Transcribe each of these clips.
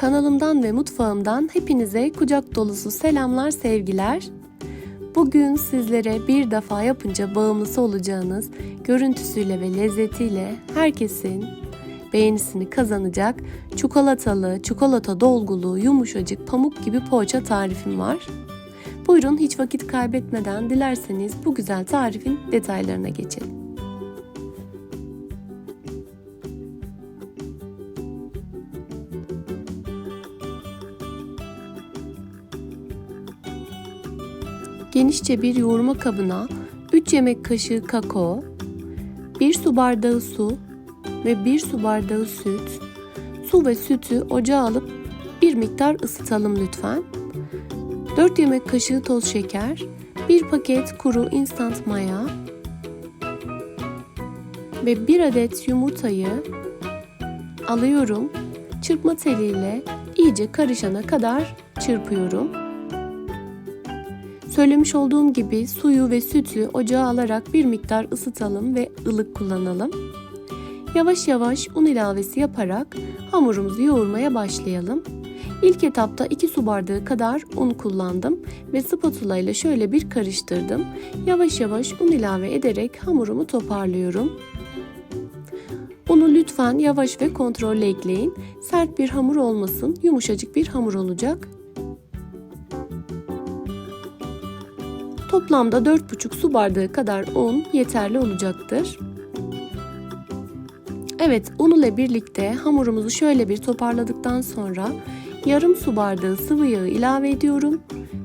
Kanalımdan ve mutfağımdan hepinize kucak dolusu selamlar, sevgiler. Bugün sizlere bir defa yapınca bağımlısı olacağınız görüntüsüyle ve lezzetiyle herkesin beğenisini kazanacak çikolatalı, çikolata dolgulu, yumuşacık pamuk gibi poğaça tarifim var. Buyurun hiç vakit kaybetmeden dilerseniz bu güzel tarifin detaylarına geçelim. Genişçe bir yoğurma kabına 3 yemek kaşığı kakao, 1 su bardağı su ve 1 su bardağı süt, su ve sütü ocağa alıp bir miktar ısıtalım lütfen. 4 yemek kaşığı toz şeker, 1 paket kuru instant maya ve 1 adet yumurtayı alıyorum. Çırpma teliyle iyice karışana kadar çırpıyorum. Söylemiş olduğum gibi suyu ve sütü ocağa alarak bir miktar ısıtalım ve ılık kullanalım. Yavaş yavaş un ilavesi yaparak hamurumuzu yoğurmaya başlayalım. İlk etapta 2 su bardağı kadar un kullandım ve spatula ile şöyle bir karıştırdım. Yavaş yavaş un ilave ederek hamurumu toparlıyorum. Unu lütfen yavaş ve kontrollü ekleyin. Sert bir hamur olmasın, yumuşacık bir hamur olacak. Toplamda 4,5 su bardağı kadar un yeterli olacaktır. Evet, un ile birlikte hamurumuzu şöyle bir toparladıktan sonra yarım su bardağı sıvı yağı ilave ediyorum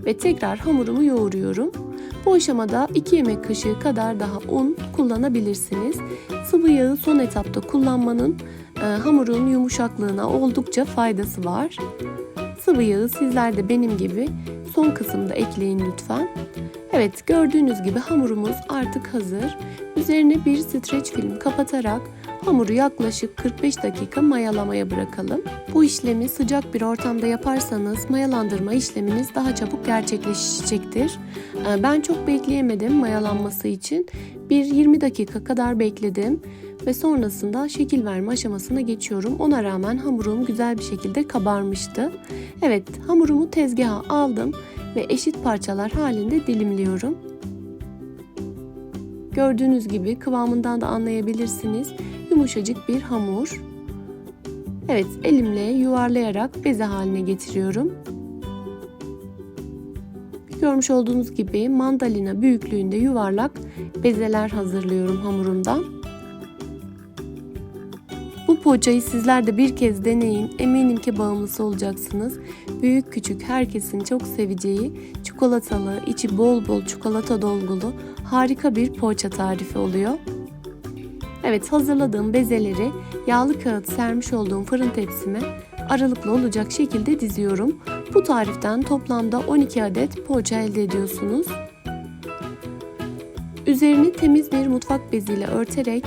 ve tekrar hamurumu yoğuruyorum. Bu aşamada 2 yemek kaşığı kadar daha un kullanabilirsiniz. Sıvı yağı son etapta kullanmanın e, hamurun yumuşaklığına oldukça faydası var. Sıvı yağı sizler de benim gibi son kısımda ekleyin lütfen. Evet gördüğünüz gibi hamurumuz artık hazır. Üzerine bir streç film kapatarak hamuru yaklaşık 45 dakika mayalamaya bırakalım. Bu işlemi sıcak bir ortamda yaparsanız mayalandırma işleminiz daha çabuk gerçekleşecektir. Ee, ben çok bekleyemedim mayalanması için. Bir 20 dakika kadar bekledim ve sonrasında şekil verme aşamasına geçiyorum. Ona rağmen hamurum güzel bir şekilde kabarmıştı. Evet hamurumu tezgaha aldım ve eşit parçalar halinde dilimliyorum. Gördüğünüz gibi kıvamından da anlayabilirsiniz. Yumuşacık bir hamur. Evet elimle yuvarlayarak beze haline getiriyorum. Görmüş olduğunuz gibi mandalina büyüklüğünde yuvarlak bezeler hazırlıyorum hamurumdan. Poğaçayı sizler de bir kez deneyin. Eminim ki bağımlısı olacaksınız. Büyük küçük herkesin çok seveceği çikolatalı, içi bol bol çikolata dolgulu harika bir poğaça tarifi oluyor. Evet hazırladığım bezeleri yağlı kağıt sermiş olduğum fırın tepsime aralıklı olacak şekilde diziyorum. Bu tariften toplamda 12 adet poğaça elde ediyorsunuz. Üzerini temiz bir mutfak beziyle örterek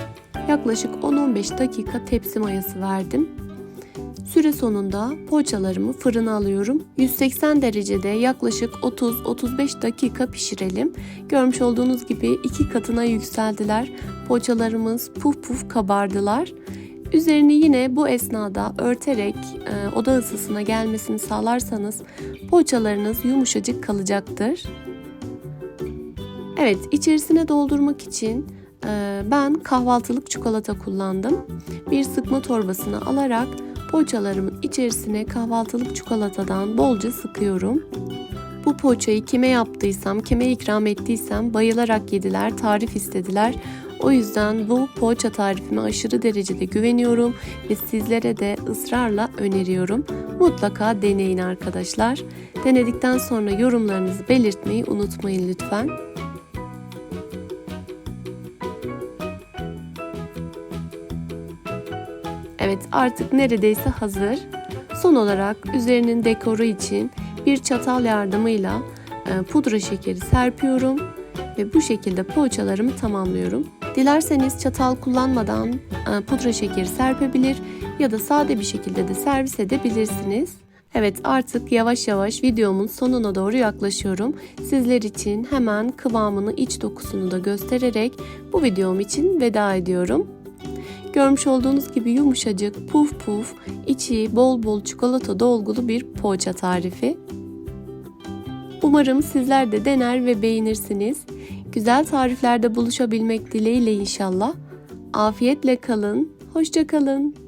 yaklaşık 10-15 dakika tepsi mayası verdim. Süre sonunda poğaçalarımı fırına alıyorum. 180 derecede yaklaşık 30-35 dakika pişirelim. Görmüş olduğunuz gibi iki katına yükseldiler. Poğaçalarımız puf puf kabardılar. Üzerini yine bu esnada örterek e, oda ısısına gelmesini sağlarsanız poğaçalarınız yumuşacık kalacaktır. Evet, içerisine doldurmak için ben kahvaltılık çikolata kullandım. Bir sıkma torbasını alarak poğaçalarımın içerisine kahvaltılık çikolatadan bolca sıkıyorum. Bu poğaçayı kime yaptıysam, kime ikram ettiysem bayılarak yediler, tarif istediler. O yüzden bu poğaça tarifime aşırı derecede güveniyorum ve sizlere de ısrarla öneriyorum. Mutlaka deneyin arkadaşlar. Denedikten sonra yorumlarınızı belirtmeyi unutmayın lütfen. Evet artık neredeyse hazır. Son olarak üzerinin dekoru için bir çatal yardımıyla e, pudra şekeri serpiyorum ve bu şekilde poğaçalarımı tamamlıyorum. Dilerseniz çatal kullanmadan e, pudra şekeri serpebilir ya da sade bir şekilde de servis edebilirsiniz. Evet artık yavaş yavaş videomun sonuna doğru yaklaşıyorum. Sizler için hemen kıvamını iç dokusunu da göstererek bu videom için veda ediyorum. Görmüş olduğunuz gibi yumuşacık, puf puf, içi bol bol çikolata dolgulu bir poğaça tarifi. Umarım sizler de dener ve beğenirsiniz. Güzel tariflerde buluşabilmek dileğiyle inşallah. Afiyetle kalın, hoşça kalın.